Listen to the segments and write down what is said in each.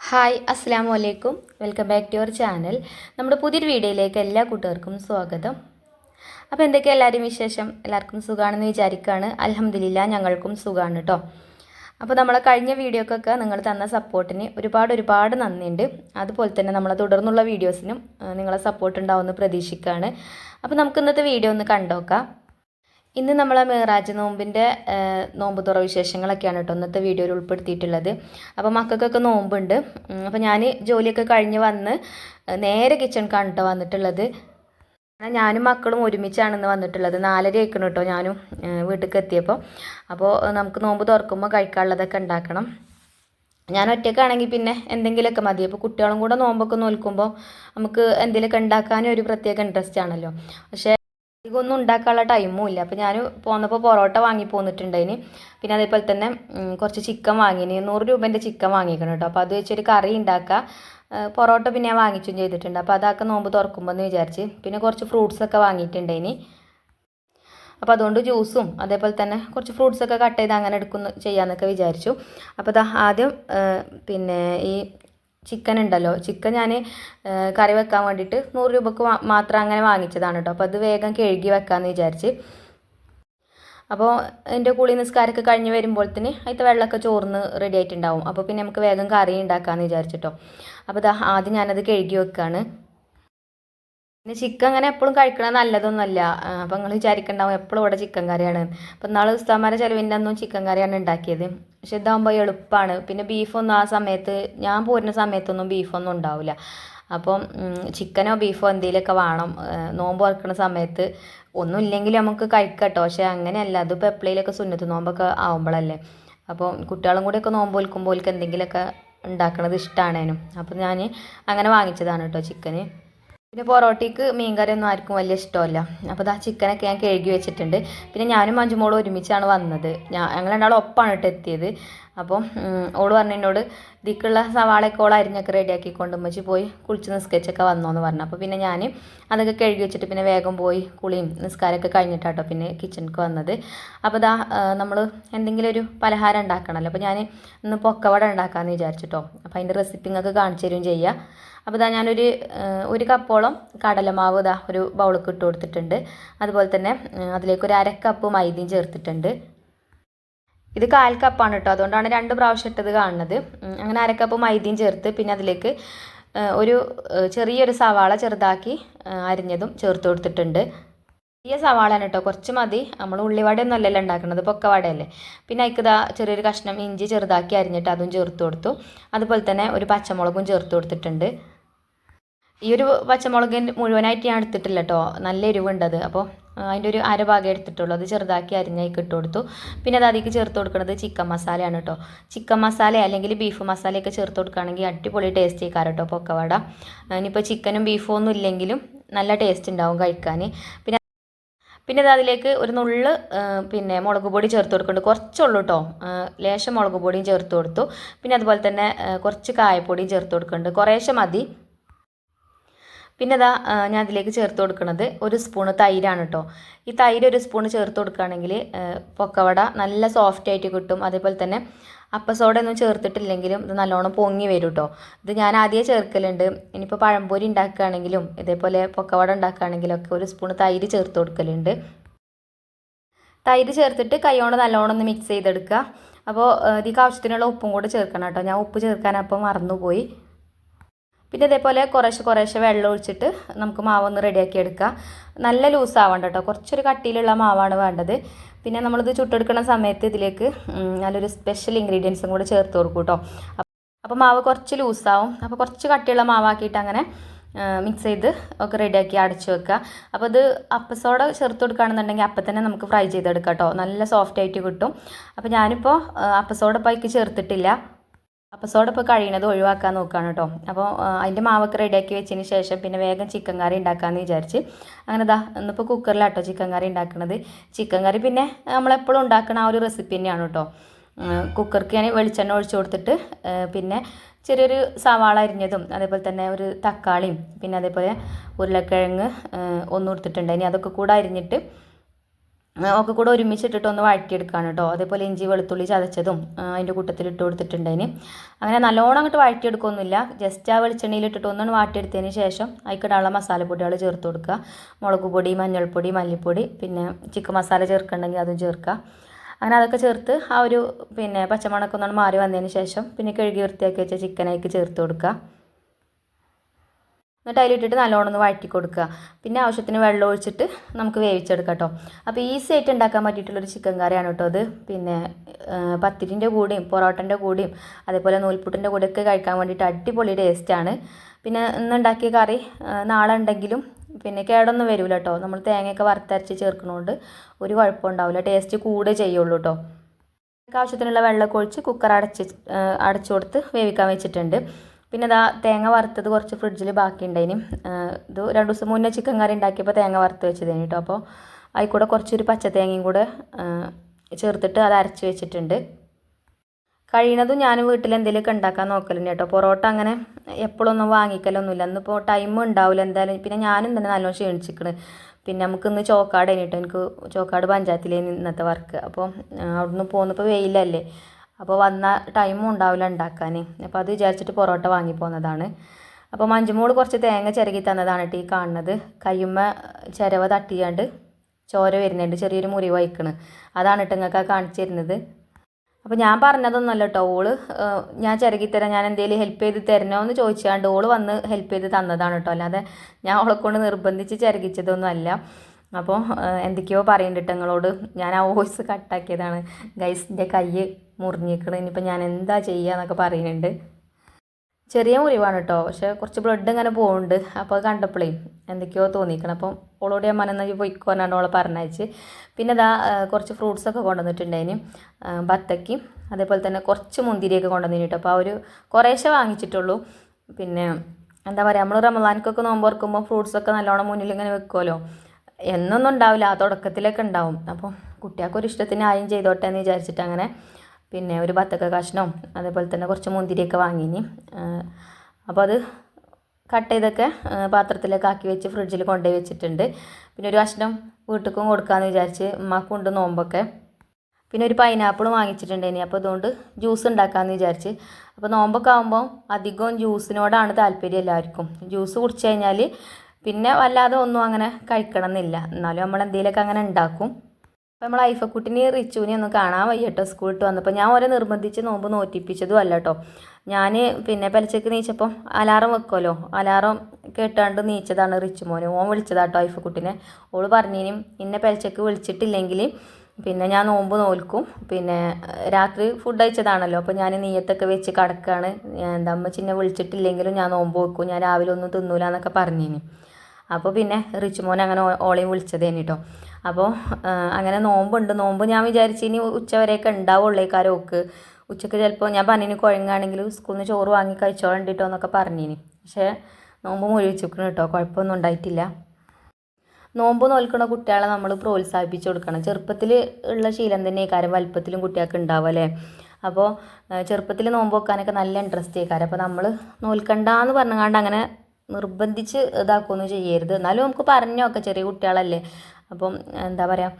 Hi അസ്സാം വലൈക്കും welcome back to your channel. നമ്മുടെ പുതിയൊരു വീഡിയോയിലേക്ക് എല്ലാ കൂട്ടുകാർക്കും സ്വാഗതം. അപ്പോൾ എന്തൊക്കെ എല്ലാവരും വിശേഷം? എല്ലാവർക്കും സുഖമാണെന്ന് വിചാരിക്കുകയാണ് അലഹമ്മദില്ല ഞങ്ങൾക്കും സുഖമാണ് കേട്ടോ അപ്പോൾ നമ്മളെ കഴിഞ്ഞ വീഡിയോക്കൊക്കെ നിങ്ങൾ തന്ന സപ്പോർട്ടിന് ഒരുപാട് ഒരുപാട് നന്ദിയുണ്ട്. അതുപോലെ തന്നെ നമ്മളെ തുടർന്നുള്ള വീഡിയോസിനും നിങ്ങളെ സപ്പോർട്ട് ഉണ്ടാവുമെന്ന് പ്രതീക്ഷിക്കുകയാണ് അപ്പോൾ നമുക്ക് ഇന്നത്തെ വീഡിയോ ഒന്ന് കണ്ടോക്കാം. ഇന്ന് നമ്മൾ മേറാജ് നോമ്പിന്റെ നോമ്പ് തുറ വിശേഷങ്ങളൊക്കെയാണ് കേട്ടോ ഇന്നത്തെ വീഡിയോയിൽ ഉൾപ്പെടുത്തിയിട്ടുള്ളത്. അപ്പോൾ മക്കൾക്കൊക്കെ നോമ്പുണ്ട്. അപ്പോൾ ഞാൻ ജോലിയൊക്കെ കഴിഞ്ഞ് വന്ന് നേരെ കിച്ചണിക്കാണ് കേട്ടോ വന്നിട്ടുള്ളത്. ഞാനും മക്കളും ഒരുമിച്ചാണ് ഇന്ന് വന്നിട്ടുള്ളത്. നാലര ആയിക്കണം കേട്ടോ ഞാനും വീട്ടിലേക്ക് എത്തിയപ്പോൾ അപ്പോൾ നമുക്ക് നോമ്പ് തുറക്കുമ്പോൾ കഴിക്കാനുള്ളതൊക്കെ ഉണ്ടാക്കണം. ഞാൻ ഒറ്റയ്ക്കാണെങ്കിൽ പിന്നെ എന്തെങ്കിലുമൊക്കെ മതി. അപ്പോൾ കുട്ടികളും കൂടെ നോമ്പൊക്കെ നോൽക്കുമ്പോൾ നമുക്ക് എന്തെങ്കിലുമൊക്കെ ഉണ്ടാക്കാനും ഒരു പ്രത്യേക ഇൻട്രസ്റ്റ് ആണല്ലോ. പക്ഷേ അധികമൊന്നും ഉണ്ടാക്കാനുള്ള ടൈമും ഇല്ല. അപ്പോൾ ഞാൻ പോന്നപ്പോൾ പൊറോട്ട വാങ്ങി പോന്നിട്ടുണ്ടായിന്. പിന്നെ അതേപോലെ തന്നെ കുറച്ച് ചിക്കൻ വാങ്ങിന്. നൂറ് രൂപേന്റെ ചിക്കൻ വാങ്ങിക്കണം കേട്ടോ അപ്പോൾ അത് വെച്ചൊരു കറി ഉണ്ടാക്കുക പൊറോട്ട പിന്നെ ഞാൻ വാങ്ങിച്ചും ചെയ്തിട്ടുണ്ട്. അപ്പോൾ അതൊക്കെ നോമ്പ് തുറക്കുമ്പോൾ എന്ന് വിചാരിച്ച്. പിന്നെ കുറച്ച് ഫ്രൂട്ട്സൊക്കെ വാങ്ങിയിട്ടുണ്ടായിന്. അപ്പോൾ അതുകൊണ്ട് ജ്യൂസും അതേപോലെ തന്നെ കുറച്ച് ഫ്രൂട്ട്സൊക്കെ കട്ട് ചെയ്ത് അങ്ങനെ എടുക്കുന്നു ചെയ്യാമെന്നൊക്കെ വിചാരിച്ചു. അപ്പോൾ ദാ ആദ്യം പിന്നെ ഈ ചിക്കൻ ഉണ്ടല്ലോ. ചിക്കൻ ഞാൻ കറി വെക്കാൻ വേണ്ടിയിട്ട് നൂറ് രൂപക്ക് മാത്രം അങ്ങനെ വാങ്ങിച്ചതാണ് കേട്ടോ അപ്പോൾ അത് വേഗം കഴുകി വെക്കാമെന്ന് വിചാരിച്ച്. അപ്പോൾ എന്റെ കുളി നിസ്കാരമൊക്കെ കഴിഞ്ഞ് വരുമ്പോഴത്തേന് അതിന്റെ വെള്ളമൊക്കെ ചോർന്ന് റെഡി ആയിട്ടുണ്ടാവും. അപ്പോൾ പിന്നെ നമുക്ക് വേഗം കറി ഉണ്ടാക്കാമെന്ന് വിചാരിച്ചിട്ടോ അപ്പോൾ ദാ ആദ്യം ഞാനത് കഴുകി വെക്കുകയാണ് പിന്നെ ചിക്കൻ അങ്ങനെ എപ്പോഴും കഴിക്കണത് നല്ലതൊന്നുമല്ല. അപ്പോൾ നിങ്ങൾ വിചാരിക്കണ്ടാവും എപ്പോഴും ഇവിടെ ചിക്കൻ കറിയാണ്. അപ്പോൾ നാളെ ഉസ്താമാരെ ചിലവിന്റെ അന്നും ചിക്കൻ കറിയാണ് ഉണ്ടാക്കിയത് പക്ഷെ ഇതാകുമ്പോൾ എളുപ്പമാണ് പിന്നെ ബീഫൊന്നും ആ സമയത്ത് ഞാൻ പോരുന്ന സമയത്തൊന്നും ബീഫൊന്നും ഉണ്ടാവില്ല അപ്പം ചിക്കനോ ബീഫോ എന്തെങ്കിലുമൊക്കെ വേണം. നോമ്പ് തുറക്കുന്ന സമയത്ത് ഒന്നും ഇല്ലെങ്കിൽ നമുക്ക് കഴിക്കട്ടോ. പക്ഷെ അങ്ങനെയല്ല. അതിപ്പോൾ എപ്പോഴേലൊക്കെ സുന്നത്ത് നോമ്പൊക്കെ ആവുമ്പോഴല്ലേ അപ്പോൾ കുട്ടികളും കൂടെയൊക്കെ നോമ്പ് വിൽക്കുമ്പോൾ എന്തെങ്കിലുമൊക്കെ ഉണ്ടാക്കണത് ഇഷ്ടമാണേനും അപ്പോൾ ഞാൻ അങ്ങനെ വാങ്ങിച്ചതാണ് കേട്ടോ ചിക്കന്. പിന്നെ പൊറോട്ടയ്ക്ക് മീൻകറിയൊന്നും ആർക്കും വലിയ ഇഷ്ടമല്ല. അപ്പോൾ ഇതാ ചിക്കനൊക്കെ ഞാൻ കഴുകി വെച്ചിട്ടുണ്ട്. പിന്നെ ഞാനും മഞ്ജുമോളും ഒരുമിച്ചാണ് വന്നത്. ഞാൻ ഞങ്ങൾ രണ്ടാളും ഒപ്പാണ് കേട്ടോ എത്തിയത്. അപ്പം ഉം, ഓൾ പറഞ്ഞതിനോട് ഇതിക്കുള്ള സവാളയൊക്കെ ഓൾ അരിഞ്ഞൊക്കെ റെഡിയാക്കി കൊണ്ടുവച്ച് പോയി കുളിച്ച് നിസ്കരിച്ചൊക്കെ വന്നോന്ന് പറഞ്ഞു. അപ്പോൾ പിന്നെ ഞാൻ അതൊക്കെ കഴുകി വെച്ചിട്ട് പിന്നെ വേഗം പോയി കുളിയും നിസ്കാരമൊക്കെ കഴിഞ്ഞിട്ടാട്ടോ പിന്നെ കിച്ചണിക്ക് വന്നത്. അപ്പോൾ ഇതാ നമ്മൾ എന്തെങ്കിലും ഒരു പലഹാരം ഉണ്ടാക്കണമല്ലോ അപ്പോൾ ഞാൻ ഇന്ന് പൊക്കവട ഉണ്ടാക്കാമെന്ന് വിചാരിച്ചിട്ടോ. അപ്പോൾ അതിന്റെ റെസിപ്പി നിങ്ങൾക്ക് കാണിച്ചു തരുകയും ചെയ്യാം. അപ്പോൾ ഇതാ ഞാനൊരു ഒരു കപ്പോളം കടലമാവ് ഇതാ ഒരു ബൗളൊക്കെ ഇട്ട് കൊടുത്തിട്ടുണ്ട്. അതുപോലെ തന്നെ അതിലേക്ക് ഒരു അര കപ്പ് മൈദയും ചേർത്തിട്ടുണ്ട്. ഇത് കാൽ കപ്പാണ് കേട്ടോ അതുകൊണ്ടാണ് രണ്ട് പ്രാവശ്യം ഇട്ടത് കാണുന്നത്. അങ്ങനെ അരക്കപ്പ് കപ്പ് മൈദയും ചേർത്ത് പിന്നെ അതിലേക്ക് ഒരു ചെറിയൊരു സവാള ചെറുതാക്കി അരിഞ്ഞതും ചേർത്ത് കൊടുത്തിട്ടുണ്ട്. ചെറിയ സവാളയാണ് കേട്ടോ കുറച്ച് മതി. നമ്മൾ ഉള്ളിവടയൊന്നും അല്ലല്ലോ ഉണ്ടാക്കുന്നത് പൊക്കവടയല്ലേ പിന്നെ അതിക്ക് ഇതാ ചെറിയൊരു കഷ്ണം ഇഞ്ചി ചെറുതാക്കി അരിഞ്ഞിട്ട് അതും ചേർത്ത് കൊടുത്തു. അതുപോലെ തന്നെ ഒരു പച്ചമുളകും ചേർത്ത് കൊടുത്തിട്ടുണ്ട്. ഈ ഒരു പച്ചമുളക് മുഴുവനായിട്ട് ഞാൻ എടുത്തിട്ടില്ല കേട്ടോ. നല്ല എരിവുണ്ടത്. അപ്പോൾ അതിന്റെ ഒരു അരഭാഗം എടുത്തിട്ടുള്ളൂ. അത് ചെറുതാക്കി അരിഞ്ഞേക്ക് ഇട്ട് കൊടുത്തു. പിന്നെ അത് അതിലേക്ക് ചേർത്ത് കൊടുക്കുന്നത് ചിക്കൻ മസാലയാണ് കേട്ടോ. ചിക്കൻ മസാല അല്ലെങ്കിൽ ബീഫ് മസാലയൊക്കെ ചേർത്ത് കൊടുക്കുകയാണെങ്കിൽ അടിപൊളി ടേസ്റ്റ് ചെയ്യാറ് കേട്ടോ പൊക്കവട. ഇനിയിപ്പോൾ ചിക്കനും ബീഫും ഒന്നും ഇല്ലെങ്കിലും നല്ല ടേസ്റ്റ് ഉണ്ടാവും കഴിക്കാൻ. പിന്നെ പിന്നെ അത് അതിലേക്ക് ഒരു നുള്ള് പിന്നെ മുളക് പൊടി ചേർത്ത് കൊടുക്കുന്നുണ്ട്. കുറച്ചുള്ളൂ കേട്ടോ. ലേശം മുളക് പൊടിയും ചേർത്ത് കൊടുത്തു. പിന്നെ അതുപോലെ തന്നെ കുറച്ച് കായപ്പൊടിയും ചേർത്ത് കൊടുക്കുന്നുണ്ട്. കുറേശ്ശെ മതി. പിന്നെ ഇതാ ഞാൻ അതിലേക്ക് ചേർത്ത് കൊടുക്കുന്നത് ഒരു സ്പൂണ് തൈരാണ് കേട്ടോ ഈ തൈര് ഒരു സ്പൂണ് ചേർത്ത് കൊടുക്കുകയാണെങ്കിൽ പൊക്കവട നല്ല സോഫ്റ്റ് ആയിട്ട് കിട്ടും. അതേപോലെ തന്നെ അപ്പസോഡ ഒന്നും ചേർത്തിട്ടില്ലെങ്കിലും ഇത് നല്ലോണം പൊങ്ങി വരും കേട്ടോ ഇത് ഞാൻ ആദ്യമേ ചേർക്കലുണ്ട്. ഇനിയിപ്പോൾ പഴംപൊരി ഉണ്ടാക്കുകയാണെങ്കിലും ഇതേപോലെ പൊക്കവട ഉണ്ടാക്കുകയാണെങ്കിലും ഒക്കെ ഒരു സ്പൂണ് തൈര് ചേർത്ത് കൊടുക്കലുണ്ട്. തൈര് ചേർത്തിട്ട് കൈകൊണ്ട് നല്ലോണം ഒന്ന് മിക്സ് ചെയ്തെടുക്കുക. അപ്പോൾ ഇതിക്ക് ആവശ്യത്തിനുള്ള ഉപ്പും കൂടെ ചേർക്കണം കേട്ടോ ഞാൻ ഉപ്പ് ചേർക്കാൻ അപ്പം മറന്നുപോയി. പിന്നെ ഇതേപോലെ കുറേശ്ശെ കുറേശ്ശെ വെള്ളം ഒഴിച്ചിട്ട് നമുക്ക് മാവൊന്ന് റെഡിയാക്കി എടുക്കാം. നല്ല ലൂസ് ആവണ്ട കേട്ടോ. കുറച്ചൊരു കട്ടിയിലുള്ള മാവാണ് വേണ്ടത്. പിന്നെ നമ്മളിത് ചുട്ടെടുക്കുന്ന സമയത്ത് ഇതിലേക്ക് നല്ലൊരു സ്പെഷ്യൽ ഇൻഗ്രീഡിയൻസും കൂടെ ചേർത്ത് കൊടുക്കും കേട്ടോ. അപ്പോൾ മാവ് കുറച്ച് ലൂസാവും അപ്പോൾ കുറച്ച് കട്ടിയുള്ള മാവാക്കിയിട്ട് അങ്ങനെ മിക്സ് ചെയ്ത് ഒക്കെ റെഡിയാക്കി അടച്ചു വെക്കുക. അപ്പോൾ ഇത് അപ്പസോടെ ചേർത്ത് കൊടുക്കുകയാണെന്നുണ്ടെങ്കിൽ അപ്പം തന്നെ നമുക്ക് ഫ്രൈ ചെയ്തെടുക്കാം കേട്ടോ. നല്ല സോഫ്റ്റ് ആയിട്ട് കിട്ടും. അപ്പോൾ ഞാനിപ്പോൾ അപ്പസോടെ അതിക്ക് ചേർത്തിട്ടില്ല. അപ്പോൾ സോഡ ഇപ്പോൾ കഴിയണത് ഒഴിവാക്കാൻ നോക്കുകയാണ് കേട്ടോ അപ്പോൾ അതിന്റെ മാവൊക്കെ റെഡിയാക്കി വെച്ചതിന് ശേഷം പിന്നെ വേഗം ചിക്കൻ കറി ഉണ്ടാക്കാമെന്ന് വിചാരിച്ച്. അങ്ങനെ ദാ ഇന്നിപ്പോൾ കുക്കറിലാട്ടോ ചിക്കൻ കറി ഉണ്ടാക്കുന്നത് ചിക്കൻ കറി പിന്നെ നമ്മളെപ്പോഴും ഉണ്ടാക്കുന്ന ആ ഒരു റെസിപ്പി തന്നെയാണ് കേട്ടോ കുക്കർക്ക് ഞാൻ വെളിച്ചെണ്ണ ഒഴിച്ചു കൊടുത്തിട്ട് പിന്നെ ചെറിയൊരു സവാള അരിഞ്ഞതും അതേപോലെ തന്നെ ഒരു തക്കാളിയും പിന്നെ അതേപോലെ ഉരുളക്കിഴങ്ങ് ഒന്നും എടുത്തിട്ടുണ്ട് ഇനി അതൊക്കെ കൂടെ അരിഞ്ഞിട്ട് ഒക്കെ കൂടെ ഒരുമിച്ചിട്ടിട്ട് ഒന്ന് വഴറ്റിയെടുക്കുകയാണ് കേട്ടോ. അതേപോലെ ഇഞ്ചി വെളുത്തുള്ളി ചതച്ചതും അതിന്റെ കൂട്ടത്തിൽ ഇട്ട് കൊടുത്തിട്ടുണ്ടതിന് അങ്ങനെ നല്ലോണം അങ്ങോട്ട് വഴറ്റിയെടുക്കൊന്നുമില്ല. ജസ്റ്റ് ആ വെളിച്ചെണ്ണയിൽ ഇട്ടിട്ട് ഒന്നും വാട്ടിയെടുത്തതിന് ശേഷം അതിക്കിടാനുള്ള മസാലപ്പൊടികൾ ചേർത്ത് കൊടുക്കുക. മുളക് പൊടി മഞ്ഞൾപ്പൊടി മല്ലിപ്പൊടി പിന്നെ ചിക്കൻ മസാല ചേർക്കണമെങ്കിൽ അതും ചേർക്കുക. അങ്ങനെ അതൊക്കെ ചേർത്ത് ആ ഒരു പിന്നെ പച്ചമണക്കം ഒന്നാണ് മാറി വന്നതിന് ശേഷം പിന്നെ കഴുകി വൃത്തിയാക്കി വെച്ച ചിക്കനേക്ക് ചേർത്ത് കൊടുക്കുക. എന്നിട്ട് അതിലിട്ടിട്ട് നല്ലോണം ഒന്ന് വഴറ്റി കൊടുക്കുക. പിന്നെ ആവശ്യത്തിന് വെള്ളം ഒഴിച്ചിട്ട് നമുക്ക് വേവിച്ചെടുക്കാം കേട്ടോ അപ്പോൾ ഈസി ആയിട്ട് ഉണ്ടാക്കാൻ പറ്റിയിട്ടുള്ളൊരു ചിക്കൻ കറിയാണ് കേട്ടോ അത് പിന്നെ പത്തിരിന്റെ കൂടെയും പൊറോട്ടന്റെ കൂടെയും അതേപോലെ നൂൽപുട്ടിന്റെ കൂടെയൊക്കെ കഴിക്കാൻ വേണ്ടിയിട്ട് അടിപൊളി ടേസ്റ്റാണ് പിന്നെ ഇന്നുണ്ടാക്കിയ കറി നാളെ ഉണ്ടെങ്കിലും പിന്നെ കേടൊന്നും വരില്ല കേട്ടോ. നമ്മൾ തേങ്ങയൊക്കെ വറുത്തരച്ച് ചേർക്കണോണ്ട് ഒരു കുഴപ്പമുണ്ടാവില്ല ടേസ്റ്റ് കൂടെ ചെയ്യുള്ളൂ കേട്ടോ. ആവശ്യത്തിനുള്ള വെള്ളമൊക്കെ ഒഴിച്ച് കുക്കർ അടച്ച് അടച്ചു കൊടുത്ത് വേവിക്കാൻ വെച്ചിട്ടുണ്ട്. പിന്നെ ഇതാ തേങ്ങ വറുത്തത് കുറച്ച് ഫ്രിഡ്ജിൽ ബാക്കിയുണ്ടായിന്. ഇത് രണ്ട് ദിവസം മുന്നേ ചിക്കൻ കറി ഉണ്ടാക്കിയപ്പോൾ തേങ്ങ വറുത്ത് വെച്ചതേന് കേട്ടോ അപ്പോൾ അതിൽ കൂടെ കുറച്ചൊരു പച്ച തേങ്ങയും കൂടെ ചേർത്തിട്ട് അത് അരച്ച് വെച്ചിട്ടുണ്ട്. കഴിയണതും ഞാൻ വീട്ടിൽ എന്തെങ്കിലുമൊക്കെ ഉണ്ടാക്കാൻ നോക്കലുണ്ട് കേട്ടോ പൊറോട്ട അങ്ങനെ എപ്പോഴൊന്നും വാങ്ങിക്കലൊന്നുമില്ല. ഇന്നിപ്പോൾ ടൈം ഉണ്ടാവില്ല എന്തായാലും. പിന്നെ ഞാനും തന്നെ നല്ലോണം ക്ഷീണിച്ചിക്കണ്. പിന്നെ നമുക്ക് ഇന്ന് ചോക്കാട് കഴിഞ്ഞിട്ട് എനിക്ക് ചോക്കാട് പഞ്ചായത്തിലേ ഇന്നത്തെ വർക്ക്. അപ്പോൾ അവിടുന്ന് പോകുന്നപ്പോൾ വെയിലല്ലേ. അപ്പോൾ വന്ന ടൈമും ഉണ്ടാവില്ല ഉണ്ടാക്കാൻ അപ്പോൾ അത് വിചാരിച്ചിട്ട് പൊറോട്ട വാങ്ങി പോകുന്നതാണ് അപ്പോൾ മഞ്ജുമോൾ കുറച്ച് തേങ്ങ ചിരകി തന്നതാണ് ഈ കാണുന്നത്. കയ്യുമ്മ ചിരവ തട്ടിയാണ്ട് ചോര വരുന്നുണ്ട്. ചെറിയൊരു മുറിവ് വഹിക്കണ് അതാണ് കേട്ടോ നിങ്ങൾക്ക് കാണിച്ചു തരുന്നത്. അപ്പോൾ ഞാൻ പറഞ്ഞതൊന്നുമല്ല കേട്ടോ ഓൾ ഞാൻ ചിരകി തരാം. ഞാൻ എന്തെങ്കിലും ഹെൽപ്പ് ചെയ്ത് തരണോ എന്ന് ചോദിച്ചാണ്ട് ഓൾ വന്ന് ഹെൽപ്പ് ചെയ്ത് തന്നതാണ് കേട്ടോ അല്ലാതെ ഞാൻ ഓളെ കൊണ്ട് നിർബന്ധിച്ച് ചിരകിച്ചതൊന്നും അല്ല. അപ്പോൾ എന്തൊക്കെയോ പറയുന്നുണ്ട് നിങ്ങളോട് ഞാൻ ആ വോയിസ് കട്ടാക്കിയതാണ് ഗൈസിന്റെ കൈ മുറിഞ്ഞിരിക്കണം. ഇനിയിപ്പോൾ ഞാൻ എന്താ ചെയ്യുക എന്നൊക്കെ പറയുന്നുണ്ട്. ചെറിയ മുറിവാണ് കേട്ടോ പക്ഷെ കുറച്ച് ബ്ലഡ് ഇങ്ങനെ പോകുന്നുണ്ട് അപ്പോൾ അത് കണ്ടപ്പോഴേ എന്തൊക്കെയോ തോന്നിക്കണം. അപ്പം ഓളോട് ഞാൻ മനന്നാക്കി പൊയ്ക്കോ എന്നാണ് ഓളെ പറഞ്ഞയച്ച്. പിന്നെ ആ, കുറച്ച് ഫ്രൂട്ട്സൊക്കെ കൊണ്ടുവന്നിട്ടുണ്ടായിന്. ബത്തക്കും അതേപോലെ തന്നെ കുറച്ച് മുന്തിരിയൊക്കെ കൊണ്ടുവന്നിന് കേട്ടോ അപ്പോൾ ആ ഒരു കുറേശ്ശെ വാങ്ങിച്ചിട്ടുള്ളൂ. പിന്നെ എന്താ പറയുക നമ്മൾ റമദാനിക്കൊക്കെ നോമ്പ് ഓർക്കുമ്പോൾ ഫ്രൂട്ട്സൊക്കെ നല്ലോണം മുന്നിൽ ഇങ്ങനെ വെക്കുമല്ലോ എന്നൊന്നും ഉണ്ടാവില്ല. ആ തുടക്കത്തിലൊക്കെ ഉണ്ടാവും. അപ്പോൾ കുട്ടികൾക്കൊരു ഇഷ്ടത്തിന് ആയും ചെയ്തോട്ടെ എന്ന് വിചാരിച്ചിട്ട് അങ്ങനെ പിന്നെ ഒരു ബത്തക്ക കഷ്ണവും അതേപോലെ തന്നെ കുറച്ച് മുന്തിരിയൊക്കെ വാങ്ങിനി. അപ്പോൾ അത് കട്ട് ചെയ്തൊക്കെ പാത്രത്തിലൊക്കെ ആക്കി വെച്ച് ഫ്രിഡ്ജിൽ കൊണ്ടുപോയി വെച്ചിട്ടുണ്ട്. പിന്നെ ഒരു കഷ്ണം വീട്ടിലേക്കും കൊടുക്കാമെന്ന് വിചാരിച്ച് ഉമ്മക്ക് കൊണ്ട് നോമ്പൊക്കെ. പിന്നെ ഒരു പൈനാപ്പിൾ വാങ്ങിച്ചിട്ടുണ്ടേനി അപ്പോൾ അതുകൊണ്ട് ജ്യൂസ് ഉണ്ടാക്കാമെന്ന് വിചാരിച്ച്. അപ്പോൾ നോമ്പൊക്കെ ആകുമ്പോൾ അധികവും ജ്യൂസിനോടാണ് താല്പര്യം എല്ലാവർക്കും. ജ്യൂസ് കുടിച്ച് കഴിഞ്ഞാൽ പിന്നെ വല്ലാതെ ഒന്നും അങ്ങനെ കഴിക്കണം എന്നില്ല എന്നാലും നമ്മൾ എന്തെങ്കിലുമൊക്കെ അങ്ങനെ ഉണ്ടാക്കും. നമ്മൾ ഐഫക്കുട്ടിനെ റിച്ചുവിനെ ഒന്ന് കാണാൻ വയ്യ കേട്ടോ സ്കൂളിൽ ഇട്ട് വന്നപ്പോൾ. ഞാൻ ഓരോ നിർബന്ധിച്ച് നോമ്പ് നോറ്റിപ്പിച്ചതും അല്ല കേട്ടോ ഞാൻ പിന്നെ പലിച്ചക്ക് നീച്ചപ്പം അലാറം വെക്കുമല്ലോ അലാറം കേട്ടാണ്ട് നീച്ചതാണ് റിച്ചു മോന്. ഓൻ വിളിച്ചതാട്ടോ ഐഫക്കുട്ടിനെ ഓൾ പറഞ്ഞിനും ഇന്നെ പലിച്ചക്ക് വിളിച്ചിട്ടില്ലെങ്കിൽ പിന്നെ ഞാൻ നോമ്പ് നോൽക്കും. പിന്നെ രാത്രി ഫുഡ് കഴിച്ചതാണല്ലോ. അപ്പോൾ ഞാൻ നീയത്തൊക്കെ വെച്ച് കിടക്കുകയാണ് എന്താ അമ്മച്ചിനെ വിളിച്ചിട്ടില്ലെങ്കിലും ഞാൻ നോമ്പ് വെക്കും ഞാൻ രാവിലെ ഒന്നും തിന്നൂല എന്നൊക്കെ പറഞ്ഞിനി. അപ്പോൾ പിന്നെ റിച്ച് മോൻ അങ്ങനെ ഓളെയും വിളിച്ചതേനി കേട്ടോ അപ്പോൾ അങ്ങനെ നോമ്പുണ്ട്. നോമ്പ് ഞാൻ വിചാരിച്ചു ഇനി ഉച്ച വരെയൊക്കെ ഉണ്ടാവുള്ളേക്കാരം ഓക്ക്. ഉച്ചയ്ക്ക് ചിലപ്പോൾ ഞാൻ പനിന് കുഴങ്ങാണെങ്കിൽ സ്കൂളിൽ നിന്ന് ചോറ് വാങ്ങി കഴിച്ചോളണ്ടിട്ടോ എന്നൊക്കെ പറഞ്ഞിനി. പക്ഷേ നോമ്പ് മുഴുവിച്ചിരിക്കണം കേട്ടോ കുഴപ്പമൊന്നും ഉണ്ടായിട്ടില്ല. നോമ്പ് നോൽക്കുന്ന കുട്ടികളെ നമ്മൾ പ്രോത്സാഹിപ്പിച്ച് കൊടുക്കണം. ചെറുപ്പത്തിൽ ഉള്ള ശീലം തന്നെ കാര്യം. വലുപ്പത്തിലും കുട്ടികൾക്ക് ഉണ്ടാവും അല്ലേ? അപ്പോൾ ചെറുപ്പത്തിൽ നോമ്പ് വെക്കാനൊക്കെ നല്ല ഇൻട്രസ്റ്റ് ആയിക്കാരം അപ്പോൾ നമ്മൾ നോൽക്കണ്ടെന്ന് പറഞ്ഞുകൊണ്ട് അങ്ങനെ നിർബന്ധിച്ച് ഇതാക്കുകയൊന്നും ചെയ്യരുത്. എന്നാലും നമുക്ക് പറഞ്ഞു പറഞ്ഞൊക്കെ ചെറിയ കുട്ടികളല്ലേ. അപ്പം എന്താ പറയുക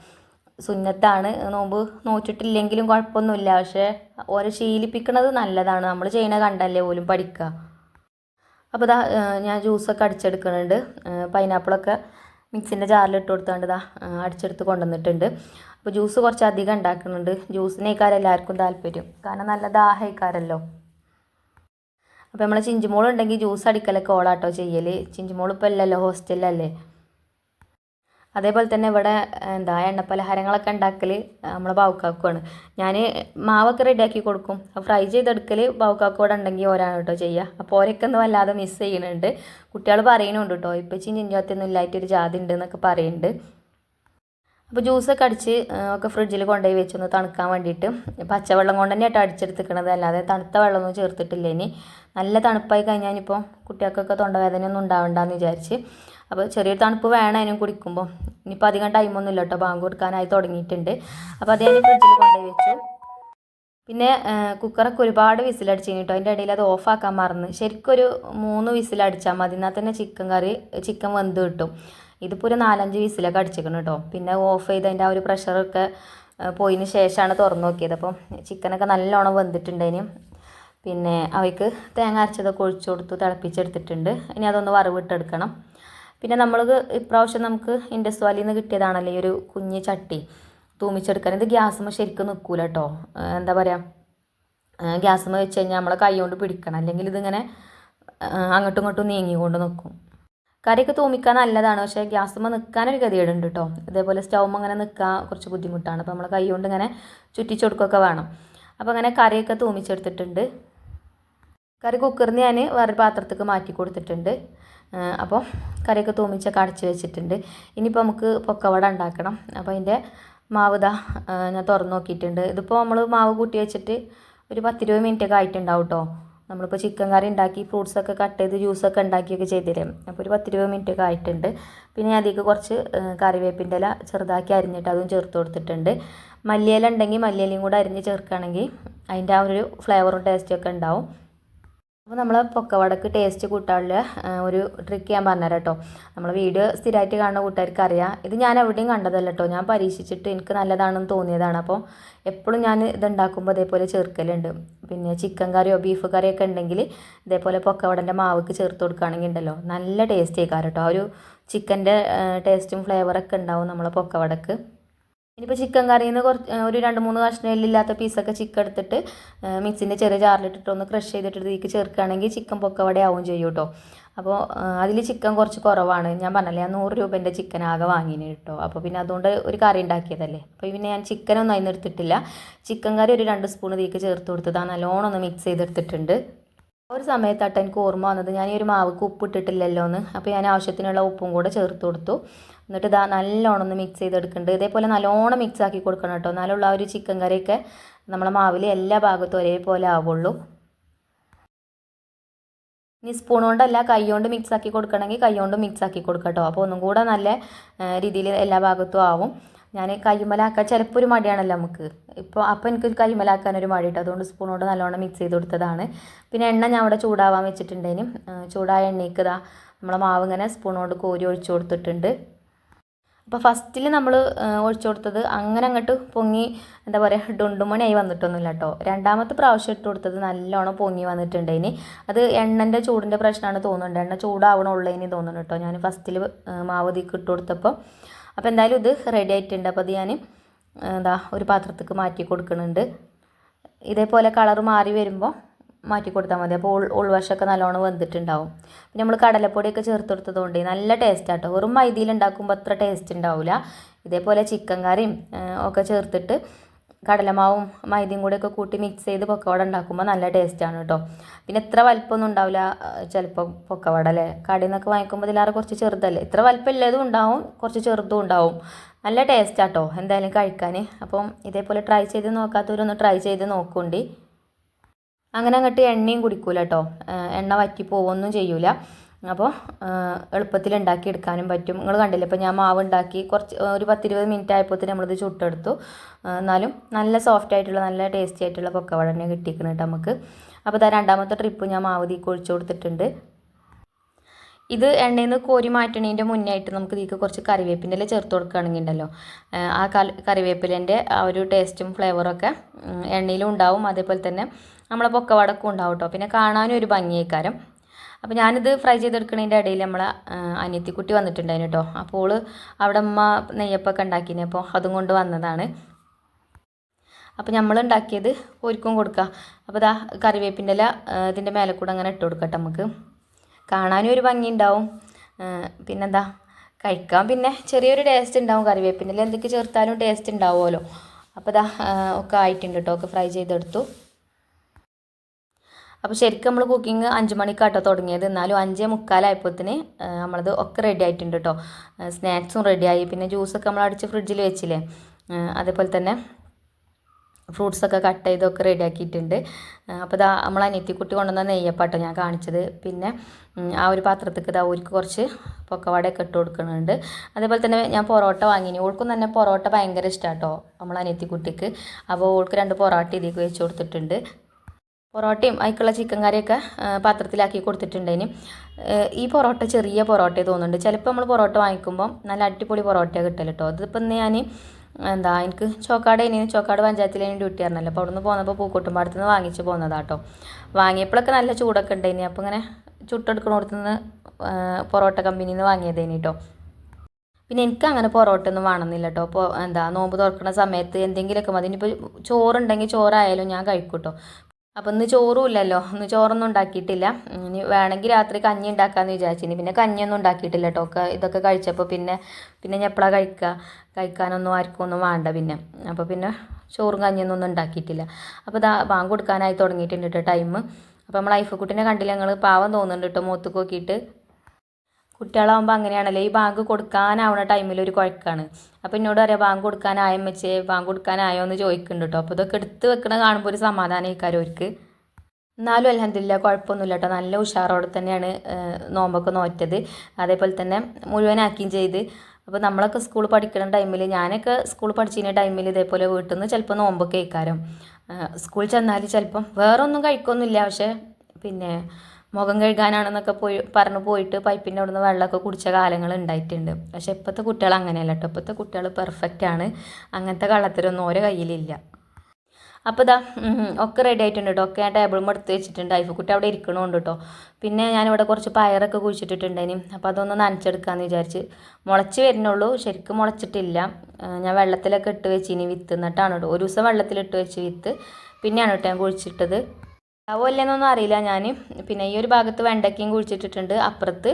സുന്നത്താണ് നോമ്പ് നോറ്റിട്ടില്ലെങ്കിലും കുഴപ്പമൊന്നുമില്ല. പക്ഷേ ഓരെ ശീലിപ്പിക്കുന്നത് നല്ലതാണ്. നമ്മൾ ചെയ്യണ കണ്ടല്ലേ പോലും പഠിക്കുക അപ്പോൾ ഇതാ ഞാൻ ജ്യൂസൊക്കെ അടിച്ചെടുക്കുന്നുണ്ട് പൈനാപ്പിളൊക്കെ മിക്സിന്റെ ജാറിലിട്ട് കൊടുത്തുകൊണ്ട് ഇതാ അടിച്ചെടുത്ത് കൊണ്ടുവന്നിട്ടുണ്ട്. അപ്പോൾ ജ്യൂസ് കുറച്ച് അധികം ഉണ്ടാക്കുന്നുണ്ട്. ജ്യൂസിനേക്കാരം എല്ലാവർക്കും താല്പര്യം. കാരണം നല്ല ദാഹയിക്കാരല്ലോ അപ്പോൾ നമ്മൾ ചിഞ്ചുമോൾ ഉണ്ടെങ്കിൽ ജ്യൂസ് അടിക്കലൊക്കെ ഓളാട്ടോ ചെയ്യൽ ചിഞ്ചുമോൾ ഇപ്പോൾ ഇല്ലല്ലോ ഹോസ്റ്റലിലല്ലേ അതേപോലെ തന്നെ ഇവിടെ എന്താ എണ്ണപ്പലഹാരങ്ങളൊക്കെ ഉണ്ടാക്കൽ നമ്മളെ ബാവുക്കാക്കുമാണ് ഞാൻ മാവൊക്കെ റെഡിയാക്കി കൊടുക്കും. ഫ്രൈ ചെയ്തെടുക്കൽ ബാവുക്കാക്ക ഇവിടെ ഉണ്ടെങ്കിൽ ഓരാണ് കേട്ടോ ചെയ്യുക അപ്പോൾ ഓരൊക്കെ ഒന്നും വല്ലാതെ മിസ് ചെയ്യുന്നുണ്ട് കുട്ടികൾ പറയുന്നുണ്ട് കേട്ടോ ഇപ്പം ചിഞ്ചിഞ്ചോത്തൊന്നും ഇല്ലായിട്ടൊരു ജാതി ഉണ്ട് എന്നൊക്കെ പറയുന്നുണ്ട് അപ്പോൾ ജ്യൂസൊക്കെ അടിച്ച് ഒക്കെ ഫ്രിഡ്ജിൽ കൊണ്ടുപോയി വെച്ചൊന്ന് തണുക്കാൻ വേണ്ടിയിട്ട്. പച്ചവെള്ളം കൊണ്ട് തന്നെ ആയിട്ട് അടിച്ചെടുത്തിക്കണത്. അല്ലാതെ തണുത്ത വെള്ളമൊന്നും ചേർത്തിട്ടില്ല ഇനി. നല്ല തണുപ്പായി കഴിഞ്ഞാൽ ഇനിയിപ്പോൾ കുട്ടികൾക്കൊക്കെ തൊണ്ടവേദനയൊന്നും ഉണ്ടാവണ്ടെന്ന് വിചാരിച്ച്. അപ്പോൾ ചെറിയൊരു തണുപ്പ് വേണം അതിനും കുടിക്കുമ്പോൾ ഇനിയിപ്പോൾ അധികം ടൈമൊന്നും ഇല്ല കേട്ടോ. ബാങ്ക് കൊടുക്കാനായി തുടങ്ങിയിട്ടുണ്ട്. അപ്പോൾ അത് ഞാൻ ഫ്രിഡ്ജിൽ കൊണ്ടുപോയി വെച്ചു. പിന്നെ കുക്കറൊക്കെ ഒരുപാട് വിസിലടിച്ചു കേട്ടോ. അതിന്റെ ഇടയിൽ അത് ഓഫാക്കാൻ മറന്ന്. ശരിക്കും ഒരു മൂന്ന് വിസിലടിച്ചാൽ മതി. എന്നാൽ തന്നെ ചിക്കൻ കറി ചിക്കൻ വെന്ത് കിട്ടും. ഇതിപ്പോൾ ഒരു നാലഞ്ച് വിസിലൊക്കെ അടിച്ചിരിക്കണം കേട്ടോ. പിന്നെ ഓഫ് ചെയ്ത് അതിന്റെ ആ ഒരു പ്രഷറൊക്കെ പോയതിന് ശേഷമാണ് തുറന്നു നോക്കിയത്. അപ്പം ചിക്കനൊക്കെ നല്ലോണം വെന്തിട്ടുണ്ടതിന് പിന്നെ അവയ്ക്ക് തേങ്ങ അരച്ചതൊക്കെ ഒഴിച്ചു കൊടുത്തു തിളപ്പിച്ചെടുത്തിട്ടുണ്ട്. ഇനി അതൊന്ന് വറവിട്ടെടുക്കണം പിന്നെ നമ്മൾ ഇപ്രാവശ്യം നമുക്ക് ഇൻഡസ് വാലിയിൽ നിന്ന് കിട്ടിയതാണല്ലോ ഈ ഒരു കുഞ്ഞ് ചട്ടി തൂമിച്ചെടുക്കാൻ. ഇത് ഗ്യാസുമ്മ ശരിക്കും നിൽക്കൂല കേട്ടോ. എന്താ പറയുക ഗ്യാസുമ്മ വെച്ച് കഴിഞ്ഞാൽ നമ്മളെ കൈ കൊണ്ട് പിടിക്കണം. അല്ലെങ്കിൽ ഇതിങ്ങനെ അങ്ങോട്ടും ഇങ്ങോട്ടും നീങ്ങിക്കൊണ്ട് നിൽക്കും കറിയൊക്കെ തൂമിക്കാൻ നല്ലതാണ്. പക്ഷേ ഗ്യാസുമ്മ നിൽക്കാനൊരു ഗതികേടുണ്ട് കേട്ടോ ഇതേപോലെ സ്റ്റൗമ്മ അങ്ങനെ നിൽക്കാൻ കുറച്ച് ബുദ്ധിമുട്ടാണ്. അപ്പോൾ നമ്മൾ കൈ കൊണ്ട് ഇങ്ങനെ ചൊടുക്കൊക്കെ വേണം. അപ്പോൾ അങ്ങനെ കറിയൊക്കെ തൂമിച്ചെടുത്തിട്ടുണ്ട്. കറി കുക്കറിന് ഞാൻ വേറൊരു പാത്രത്തേക്ക് മാറ്റി കൊടുത്തിട്ടുണ്ട്. അപ്പോൾ കറിയൊക്കെ തൂമിച്ചൊക്കെ അടച്ച് വെച്ചിട്ടുണ്ട്. ഇനിയിപ്പോൾ നമുക്ക് പൊക്കവട ഉണ്ടാക്കണം. അപ്പോൾ അതിന്റെ മാവ് ഞാൻ തുറന്ന് നോക്കിയിട്ടുണ്ട്. ഇതിപ്പോൾ നമ്മൾ മാവ് കൂട്ടി വെച്ചിട്ട് ഒരു പത്തിരുപത് മിനിറ്റൊക്കെ ആയിട്ടുണ്ടാവും കേട്ടോ നമ്മളിപ്പോൾ ചിക്കൻ കറി ഉണ്ടാക്കി ഫ്രൂട്ട്സൊക്കെ കട്ട് ചെയ്ത് ജ്യൂസൊക്കെ ഉണ്ടാക്കിയൊക്കെ ചെയ്തില്ലേ? അപ്പോൾ ഒരു പത്തിരുപത് മിനിറ്റ് ഒക്കെ ആയിട്ടുണ്ട്. പിന്നെ അതിലേക്ക് കുറച്ച് കറിവേപ്പിന്റെ ഇല ചെറുതാക്കി അരിഞ്ഞിട്ട് അതും ചേർത്ത് കൊടുത്തിട്ടുണ്ട്. മല്ലിയില ഉണ്ടെങ്കിൽ മല്ലിയിലയും കൂടെ അരിഞ്ഞ് ചേർക്കുകയാണെങ്കിൽ അതിന്റെ ആ ഒരു ഫ്ലേവറും ടേസ്റ്റും ഒക്കെ ഉണ്ടാവും. അപ്പോൾ നമ്മൾ പൊക്കവടക്ക് ടേസ്റ്റ് കൂട്ടാനുള്ള ഒരു ട്രിക്ക് ഞാൻ പറഞ്ഞുതരാം കേട്ടോ നമ്മൾ വീഡിയോ സ്ഥിരമായിട്ട് കാണുന്ന കൂട്ടുകാർക്ക് അറിയാം ഇത് ഞാൻ എവിടെയും കണ്ടതല്ല കേട്ടോ ഞാൻ പരീക്ഷിച്ചിട്ട് എനിക്ക് നല്ലതാണെന്ന് തോന്നിയതാണ്. അപ്പോൾ എപ്പോഴും ഞാൻ ഇതുണ്ടാക്കുമ്പോൾ ഇതേപോലെ ചേർക്കലുണ്ട്. പിന്നെ ചിക്കൻ കറിയോ ബീഫ് കറിയോ ഒക്കെ ഉണ്ടെങ്കിൽ ഇതേപോലെ പൊക്കവടന്റെ മാവ്ക്ക് ചേർത്ത് കൊടുക്കുകയാണെങ്കിൽ ഉണ്ടല്ലോ നല്ല ടേസ്റ്റ് ആയിക്കാരം കേട്ടോ ആ ഒരു ചിക്കന്റെ ടേസ്റ്റും ഫ്ലേവറൊക്കെ ഉണ്ടാവും നമ്മളെ പൊക്കവടക്ക്. ഇനിയിപ്പോൾ ചിക്കൻ കറിയിൽ നിന്ന് കുറച്ച് ഒരു രണ്ട് മൂന്ന് കഷ്ണം എല്ലില്ലാത്ത പീസൊക്കെ ചിക്കൻ എടുത്തിട്ട് മിക്സിന്റെ ചെറിയ ജാറിലിട്ടിട്ട് ഒന്ന് ക്രഷ് ചെയ്തിട്ട് ഇതിലേക്ക് ചേർക്കുകയാണെങ്കിൽ ചിക്കൻ പൊക്കവട ആവും ചെയ്യും കേട്ടോ അപ്പോൾ അതിൽ ചിക്കൻ കുറച്ച് കുറവാണ്. ഞാൻ പറഞ്ഞല്ലേ ഞാൻ നൂറ് രൂപേന്റെ ചിക്കൻ ആകെ വാങ്ങിന് കേട്ടോ അപ്പോൾ പിന്നെ അതുകൊണ്ട് ഒരു കറി ഉണ്ടാക്കിയതല്ലേ. അപ്പോൾ പിന്നെ ഞാൻ ചിക്കനൊന്നും അതിന് എടുത്തിട്ടില്ല. ചിക്കൻ കറി ഒരു രണ്ട് സ്പൂൺ ഇതിലേക്ക് ചേർത്ത് കൊടുത്തത് ആ നല്ലോണം ഒന്ന് മിക്സ് ചെയ്തെടുത്തിട്ടുണ്ട്. ഒരു സമയത്തട്ട് എനിക്ക് ഓർമ്മ വന്നത് ഞാൻ ഈ ഒരു മാവ് ഉപ്പ് ഇട്ടിട്ടില്ലല്ലോ എന്ന് അപ്പോൾ ഞാൻ ആവശ്യത്തിനുള്ള ഉപ്പും കൂടെ ചേർത്ത് കൊടുത്തു. എന്നിട്ട് ഇതാ നല്ലോണം ഒന്ന് മിക്സ് ചെയ്തെടുക്കുന്നുണ്ട് ഇതേപോലെ നല്ലോണം മിക്സ് ആക്കി കൊടുക്കണം കേട്ടോ. എന്നാലുള്ള ഒരു ചിക്കൻ കറിയൊക്കെ നമ്മളെ മാവിൽ എല്ലാ ഭാഗത്തും ഒരേപോലെ ആവുള്ളൂ. ഇനി സ്പൂൺ കൊണ്ടല്ല കൈ കൊണ്ട് മിക്സ് ആക്കി കൊടുക്കണമെങ്കിൽ കൈ കൊണ്ട് മിക്സ് ആക്കി കൊടുക്കാം കേട്ടോ. അപ്പോൾ ഒന്നും കൂടെ നല്ല രീതിയിൽ എല്ലാ ഭാഗത്തും ആവും. ഞാൻ കൈമലാക്കാൻ ചിലപ്പോൾ ഒരു മടിയാണല്ലോ നമുക്ക്. ഇപ്പോൾ അപ്പോൾ എനിക്ക് കൈമലാക്കാൻ ഒരു മടി കേട്ടോ അതുകൊണ്ട് സ്പൂൺ കൊണ്ട് നല്ലോണം മിക്സ് ചെയ്ത് കൊടുത്തതാണ്. പിന്നെ എണ്ണ ഞാൻ അവിടെ ചൂടാവാൻ വെച്ചിട്ടുണ്ടേനും. ചൂടായ എണ്ണയ്ക്ക് ഇതാ നമ്മളെ മാവ് ഇങ്ങനെ സ്പൂൺ കൊണ്ട് കോരി ഒഴിച്ചു കൊടുത്തിട്ടുണ്ട്. അപ്പോൾ ഫസ്റ്റിൽ നമ്മൾ ഒഴിച്ചു കൊടുത്തത് അങ്ങനെ അങ്ങോട്ട് പൊങ്ങി എന്താ പറയുക ഡുണ്ടുമണിയായി വന്നിട്ടൊന്നുമില്ല കേട്ടോ രണ്ടാമത്തെ പ്രാവശ്യം ഇട്ട് കൊടുത്തത് നല്ലോണം പൊങ്ങി വന്നിട്ടുണ്ട് ഇനി അത് എണ്ണന്റെ ചൂടിന്റെ പ്രശ്നമാണ് തോന്നുന്നുണ്ട്. എണ്ണ ചൂടാവണമുള്ളതിന് തോന്നുന്നു കേട്ടോ ഞാൻ ഫസ്റ്റിൽ മാവതിക്ക് ഇട്ട് കൊടുത്തപ്പോൾ അപ്പോൾ എന്തായാലും ഇത് റെഡി ആയിട്ടുണ്ട്. അപ്പോൾ അത് ഞാൻ എന്താ ഒരു പാത്രത്തേക്ക് മാറ്റി കൊടുക്കുന്നുണ്ട്. ഇതേപോലെ കളർ മാറി വരുമ്പോൾ മാറ്റി കൊടുത്താൽ മതി. അപ്പോൾ ഉൾ ഉൾവശമൊക്കെ നല്ലോണം വെന്തിട്ടുണ്ടാവും. പിന്നെ നമ്മൾ കടലപ്പൊടിയൊക്കെ ചേർത്ത് കൊടുത്തതുകൊണ്ട് നല്ല ടേസ്റ്റ് ആട്ടോ. വെറും മൈദയിൽ ഉണ്ടാക്കുമ്പോൾ അത്ര ടേസ്റ്റ് ഉണ്ടാവില്ല ഇതേപോലെ ചിക്കൻ കറിയും ഒക്കെ ചേർത്തിട്ട് കടലമാവും മൈദയും കൂടെയൊക്കെ കൂട്ടി മിക്സ് ചെയ്ത് പൊക്കവട ഉണ്ടാക്കുമ്പോൾ നല്ല ടേസ്റ്റാണ് കേട്ടോ പിന്നെ ഇത്ര വലിപ്പമൊന്നും ഉണ്ടാവില്ല ചിലപ്പോൾ പൊക്കവട അല്ലേ? കടയിൽ നിന്നൊക്കെ വാങ്ങിക്കുമ്പോൾ ഇതിലാറ് കുറച്ച് ചെറുതല്ലേ? ഇത്ര വലിപ്പമില്ലതും ഉണ്ടാവും കുറച്ച് ചെറുതും ഉണ്ടാവും. നല്ല ടേസ്റ്റാട്ടോ എന്തായാലും കഴിക്കാൻ അപ്പം ഇതേപോലെ ട്രൈ ചെയ്ത് നോക്കാത്തവരൊന്ന് ട്രൈ ചെയ്ത് നോക്കുന്നുണ്ട് അങ്ങനെ അങ്ങോട്ട് എണ്ണയും കുടിക്കൂല കേട്ടോ എണ്ണ വറ്റി പോവൊന്നും ചെയ്യൂല. അപ്പോൾ എളുപ്പത്തിൽ ഉണ്ടാക്കിയെടുക്കാനും പറ്റും. നിങ്ങൾ കണ്ടില്ലേ അപ്പോൾ ഞാൻ മാവ് ഉണ്ടാക്കി കുറച്ച് ഒരു പത്തിരുപത് മിനിറ്റ് ആയപ്പോൾ നമ്മളിത് ചുട്ടെടുത്തു. എന്നാലും നല്ല സോഫ്റ്റ് ആയിട്ടുള്ള നല്ല ടേസ്റ്റി ആയിട്ടുള്ള പൊക്കവട തന്നെ കിട്ടിയിരിക്കണം കേട്ടോ നമുക്ക് അപ്പോൾ ഇതാ രണ്ടാമത്തെ ട്രിപ്പ് ഞാൻ മാവ് ഒഴിച്ചു കൊടുത്തിട്ടുണ്ട്. ഇത് എണ്ണയിൽ നിന്ന് കോരി മാറ്റണതിന്റെ മുന്നേ ആയിട്ട് നമുക്ക് ഇതിലേക്ക് കുറച്ച് കറിവേപ്പിന്റെ ഇല ചേർത്ത് കൊടുക്കുകയാണെങ്കിൽ ഉണ്ടല്ലോ ആ കറിവേപ്പിലേന്റെ ആ ഒരു ടേസ്റ്റും ഫ്ലേവറൊക്കെ എണ്ണയിലും ഉണ്ടാവും. അതേപോലെ തന്നെ നമ്മളെ പൊക്കവടക്കും ഉണ്ടാവും കേട്ടോ പിന്നെ കാണാനും ഒരു ഭംഗിയേക്കാരം. അപ്പോൾ ഞാനിത് ഫ്രൈ ചെയ്തെടുക്കുന്നതിന്റെ ഇടയിൽ നമ്മളെ അനിയത്തിക്കുട്ടി വന്നിട്ടുണ്ടായിരുന്നു കേട്ടോ അപ്പോൾ അവിടെ അമ്മ നെയ്യപ്പൊക്കെ ഉണ്ടാക്കിനെ. അപ്പോൾ അതും കൊണ്ട് വന്നതാണ്. അപ്പോൾ നമ്മൾ ഉണ്ടാക്കിയത് ഒരുക്കും കൊടുക്കുക അപ്പോൾ ഇതാ കറിവേപ്പിന്റെ ഇല ഇതിന്റെ മേലെ കൂടെ അങ്ങനെ ഇട്ട് കൊടുക്കട്ടെ നമുക്ക്. കാണാനും ഒരു ഭംഗി ഉണ്ടാവും. പിന്നെന്താ? കഴിക്കാൻ പിന്നെ ചെറിയൊരു ടേസ്റ്റ് ഉണ്ടാവും കറിവേപ്പിന്റെ ഇല. എന്തൊക്കെ ചേർത്താലും ടേസ്റ്റ് ഉണ്ടാവുമല്ലോ. അപ്പോൾ ഇതാ ഒക്കെ ആയിട്ടുണ്ട് കേട്ടോ ഒക്കെ ഫ്രൈ ചെയ്തെടുത്തു. അപ്പോൾ ശരിക്കും നമ്മൾ കുക്കിംഗ് അഞ്ച് മണിക്കാട്ടോ തുടങ്ങിയത്. എന്നാലും അഞ്ചേ മുക്കാലായപ്പോഴത്തിന് നമ്മളത് ഒക്കെ റെഡി ആയിട്ടുണ്ട് കേട്ടോ സ്നാക്സും റെഡിയായി പിന്നെ ജ്യൂസൊക്കെ നമ്മൾ അടിച്ച് ഫ്രിഡ്ജിൽ വെച്ചില്ലേ? അതേപോലെ തന്നെ ഫ്രൂട്ട്സൊക്കെ കട്ട് ചെയ്തൊക്കെ റെഡിയാക്കിയിട്ടുണ്ട് അപ്പോൾ ഇതാ നമ്മൾ അനിയത്തിക്കുട്ടി കൊണ്ടുവന്ന നെയ്യപ്പാട്ടോ ഞാൻ കാണിച്ചത്. പിന്നെ ആ ഒരു പാത്രത്തേക്ക് ഇതാ ഓർക്ക് കുറച്ച് പൊക്കവാടയൊക്കെ ഇട്ട് കൊടുക്കുന്നുണ്ട്. അതേപോലെ തന്നെ ഞാൻ പൊറോട്ട വാങ്ങിനി. ഓൾക്കും തന്നെ പൊറോട്ട ഭയങ്കര ഇഷ്ടമാണ് കേട്ടോ നമ്മൾ അനിയത്തിക്കുട്ടിക്ക്. അപ്പോൾ ഓൾക്ക് രണ്ട് പൊറോട്ട ഇതിലേക്ക് വെച്ച് കൊടുത്തിട്ടുണ്ട്. പൊറോട്ടയും അതിക്കുള്ള ചിക്കൻ കറിയൊക്കെ പാത്രത്തിലാക്കി കൊടുത്തിട്ടുണ്ടേന് ഈ പൊറോട്ട ചെറിയ പൊറോട്ട തോന്നുന്നുണ്ട്. ചിലപ്പോൾ നമ്മൾ പൊറോട്ട വാങ്ങിക്കുമ്പോൾ നല്ല അടിപൊളി പൊറോട്ട കിട്ടൽ കേട്ടോ അതിപ്പോൾ ഇന്ന് ഞാൻ എന്താ എനിക്ക് ചോക്കാട് ഇനി ചോക്കാട് പഞ്ചായത്തിൽ പഞ്ചായത്തിലെ ഡ്യൂട്ടി ആയിരുന്നല്ലോ. അപ്പോൾ അവിടുന്ന് പോന്നപ്പോൾ പൂക്കോട്ടുംപാടത്ത് നിന്ന് വാങ്ങിച്ച് പോന്നതാട്ടോ വാങ്ങിയപ്പോഴൊക്കെ നല്ല ചൂടൊക്കെ ഉണ്ടായിനി അപ്പോൾ ഇങ്ങനെ ചുട്ടെടുക്കണോടത്തുനിന്ന് പൊറോട്ട കമ്പനിയിൽ നിന്ന് വാങ്ങിയതേനി കേട്ടോ പിന്നെ എനിക്ക് അങ്ങനെ പൊറോട്ട ഒന്നും വേണമെന്നില്ല കേട്ടോ അപ്പോൾ എന്താ നോമ്പ് തുറക്കുന്ന സമയത്ത് എന്തെങ്കിലുമൊക്കെ മതി. ഇനിയിപ്പോൾ ചോറുണ്ടെങ്കിൽ ചോറായാലും ഞാൻ കഴിക്കും കേട്ടോ അപ്പോൾ ഇന്ന് ചോറുമില്ലല്ലോ ഇന്ന് ചോറൊന്നും ഉണ്ടാക്കിയിട്ടില്ല. ഇനി വേണമെങ്കിൽ രാത്രി കഞ്ഞി ഉണ്ടാക്കാമെന്ന് വിചാരിച്ചിനി. പിന്നെ കഞ്ഞിയൊന്നും ഉണ്ടാക്കിയിട്ടില്ല കേട്ടോ ഇതൊക്കെ കഴിച്ചപ്പോൾ പിന്നെ പിന്നെ ഞാൻ എപ്പോഴാണ് കഴിക്കുക കഴിക്കാനൊന്നും ആർക്കും ഒന്നും വേണ്ട പിന്നെ. അപ്പോൾ പിന്നെ ചോറും കഞ്ഞിയൊന്നും ഒന്നും ഉണ്ടാക്കിയിട്ടില്ല. അപ്പോൾ ഇതാ ബാങ്ക് കൊടുക്കാനായി തുടങ്ങിയിട്ടുണ്ട് കേട്ടോ ടൈം. അപ്പോൾ നമ്മൾ ഐഫ് കുട്ടിനെ കണ്ടില്ല. ഞങ്ങൾ പാവം തോന്നുന്നുണ്ട് കേട്ടോ മുഖത്ത് നോക്കിയിട്ട് കുട്ടികളാകുമ്പോൾ അങ്ങനെയാണല്ലേ. ഈ ബാങ്ക് കൊടുക്കാനാവുന്ന ടൈമിൽ ഒരു കുഴക്കാണ്. അപ്പോൾ എന്നോട് പറയാം ബാങ്ക് കൊടുക്കാനായോ വെച്ചേ ബാങ്ക് കൊടുക്കാനായോ? എന്ന് ചോദിക്കുന്നുണ്ട് കേട്ടോ അപ്പോൾ ഇതൊക്കെ എടുത്ത് വെക്കണ കാണുമ്പോൾ ഒരു സമാധാനം ഇക്കാരം അവർക്ക് എന്നാലും അലഹമില്ല കുഴപ്പമൊന്നുമില്ല കേട്ടോ നല്ല ഉഷാറോടെ തന്നെയാണ് നോമ്പൊക്കെ നോറ്റത്. അതേപോലെ തന്നെ മുഴുവനാക്കുകയും ചെയ്ത്. അപ്പോൾ നമ്മളൊക്കെ സ്കൂൾ പഠിക്കുന്ന ടൈമിൽ ഞാനൊക്കെ സ്കൂൾ പഠിച്ചിരുന്ന ടൈമിൽ ഇതേപോലെ വീട്ടിൽ നിന്ന് ചിലപ്പോൾ നോമ്പൊക്കെ കഴിക്കാരം സ്കൂളിൽ ചെന്നാൽ ചിലപ്പം വേറൊന്നും കഴിക്കൊന്നുമില്ല. പക്ഷേ പിന്നെ മുഖം കഴുകാനാണെന്നൊക്കെ പോയി പറഞ്ഞു പോയിട്ട് പൈപ്പിന്റെ അവിടുന്ന് വെള്ളമൊക്കെ കുടിച്ച കാലങ്ങൾ ഉണ്ടായിട്ടുണ്ട്. പക്ഷെ ഇപ്പോഴത്തെ കുട്ടികൾ അങ്ങനെയല്ല കേട്ടോ. ഇപ്പോഴത്തെ കുട്ടികൾ പെർഫെക്റ്റ് ആണ്. അങ്ങനത്തെ കള്ളത്തരൊന്നും ഓരോ കയ്യിലില്ല. അപ്പോൾ ഇതാ ഒക്കെ റെഡി ആയിട്ടുണ്ട് കേട്ടോ. ഒക്കെ ഞാൻ ടേബിളും എടുത്ത് വെച്ചിട്ടുണ്ട്. ഐഫ് കുട്ടി അവിടെ ഇരിക്കണമുണ്ട് കേട്ടോ. പിന്നെ ഞാനിവിടെ കുറച്ച് പയറൊക്കെ കുഴിച്ചിട്ടിട്ടുണ്ടേനി അപ്പോൾ അതൊന്ന് നനച്ചെടുക്കാമെന്ന് വിചാരിച്ച് മുളച്ച് വരുന്നുള്ളൂ. ശരിക്കും മുളച്ചിട്ടില്ല. ഞാൻ വെള്ളത്തിലൊക്കെ ഇട്ട് വെച്ച് ഇനി വിത്ത് എന്നിട്ടാണ് കേട്ടോ. ഒരു ദിവസം വെള്ളത്തിലിട്ട് വെച്ച് വിത്ത്. പിന്നെയാണ് കേട്ടോ ഞാൻ കുഴിച്ചിട്ടത്. ഉണ്ടാവുമല്ലെന്നൊന്നും അറിയില്ല ഞാൻ പിന്നെ ഈ ഒരു ഭാഗത്ത് വെണ്ടയ്ക്കയും കുഴിച്ചിട്ടിട്ടുണ്ട് അപ്പുറത്ത്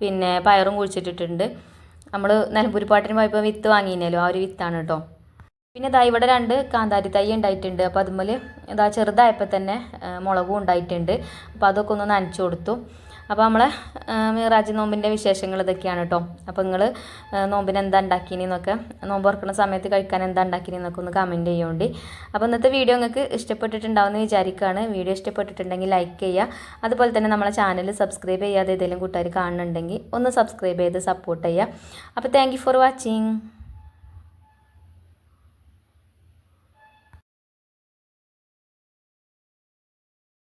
പിന്നെ പയറും കുഴിച്ചിട്ടിട്ടുണ്ട്. നമ്മൾ നിലമ്പൂരിപ്പാട്ടിന് പോയപ്പോൾ വിത്ത് വാങ്ങിയിനല്ലോ ആ ഒരു വിത്താണ് കേട്ടോ പിന്നെ ഇതാ ഇവിടെ രണ്ട് കാന്താരി തൈ ഉണ്ടായിട്ടുണ്ട്. അപ്പോൾ അതുമ്മൽ ഇതാ ചെറുതായപ്പോൾ തന്നെ മുളകും ഉണ്ടായിട്ടുണ്ട്. അപ്പോൾ അതൊക്കെ ഒന്ന് നനച്ചു കൊടുത്തു. അപ്പോൾ നമ്മളെ മീറാജ് നോമ്പിന്റെ വിശേഷങ്ങൾ ഇതൊക്കെയാണ് കേട്ടോ അപ്പോൾ നിങ്ങൾ നോമ്പിന് എന്താ ഉണ്ടാക്കിനെന്നൊക്കെ നോമ്പ് തുറക്കുന്ന സമയത്ത് കഴിക്കാൻ എന്താ ഉണ്ടാക്കിനെന്നൊക്കെ ഒന്ന് കമന്റ് ചെയ്യുകൊണ്ട് അപ്പോൾ ഇന്നത്തെ വീഡിയോ നിങ്ങൾക്ക് ഇഷ്ടപ്പെട്ടിട്ടുണ്ടാവുമെന്ന് വിചാരിക്കുകയാണ് വീഡിയോ ഇഷ്ടപ്പെട്ടിട്ടുണ്ടെങ്കിൽ ലൈക്ക് ചെയ്യുക അതുപോലെ തന്നെ നമ്മളെ ചാനൽ സബ്സ്ക്രൈബ് ചെയ്യാതെ ഏതെങ്കിലും കൂട്ടുകാർ കാണുന്നുണ്ടെങ്കിൽ ഒന്ന് സബ്സ്ക്രൈബ് ചെയ്ത് സപ്പോർട്ട് ചെയ്യുക അപ്പോൾ താങ്ക് ഫോർ വാച്ചിങ്